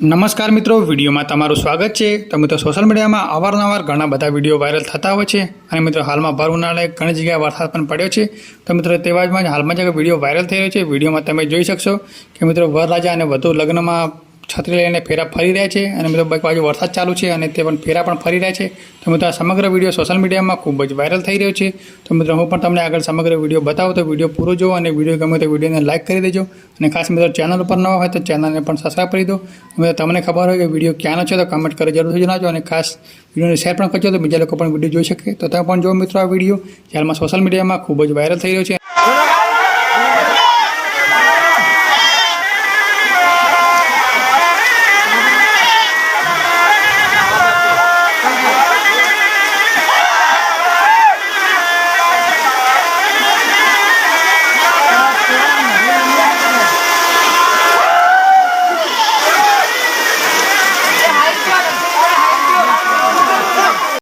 નમસ્કાર મિત્રો, વિડીયોમાં તમારું સ્વાગત છે. તો મિત્રો સોશિયલ મીડિયામાં અવારનવાર ઘણા બધા વીડિયો વાયરલ થતા હોય છે. અને મિત્રો, હાલમાં ભર ઉનાળે ઘણી જગ્યાએ વરસાદ પણ પડ્યો છે. તો મિત્રો, તેવા જ હાલમાં જે વીડિયો વાયરલ થઈ રહ્યો છે. વિડીયોમાં તમે જોઈ શકશો કે મિત્રો, વરરાજા અને વધુ લગ્નમાં છત્રી લઈને ફેરા ફરી રહ્યા છે અને મિત્રો બાજુ વરસાદ ચાલુ છે અને તે પણ ફેરા પણ ફરી રહ્યા છે. તો મિત્રો આ સમગ્ર વીડિયો સોશિયલ મીડિયામાં ખૂબ જ વાયરલ થઈ રહ્યો છે. તો મિત્રો હું પણ તમને આગળ સમગ્ર વીડિયો બતાવું તો વીડિયો પૂરો જુઓ અને વીડિયો ગમે તો વિડીયોને લાઇક કરી દેજો. અને ખાસ મિત્રો ચેનલ ઉપર નવા હોય તો ચેનલને પણ સબસ્ક્રાઈબ કરી દો. મિત્રો તમને ખબર હોય કે વીડિયો ક્યાંનો છે તો કમેન્ટ કરી જરૂરથી જણાવજો અને ખાસ વિડીયોને શેર પણ કરજો તો બીજા લોકો પણ વીડિયો જોઈ શકે. તો તમે પણ જો મિત્રો આ વીડિયો. હાલમાં સોશિયલ મીડિયામાં ખૂબ જ વાયરલ થઈ રહ્યો છે.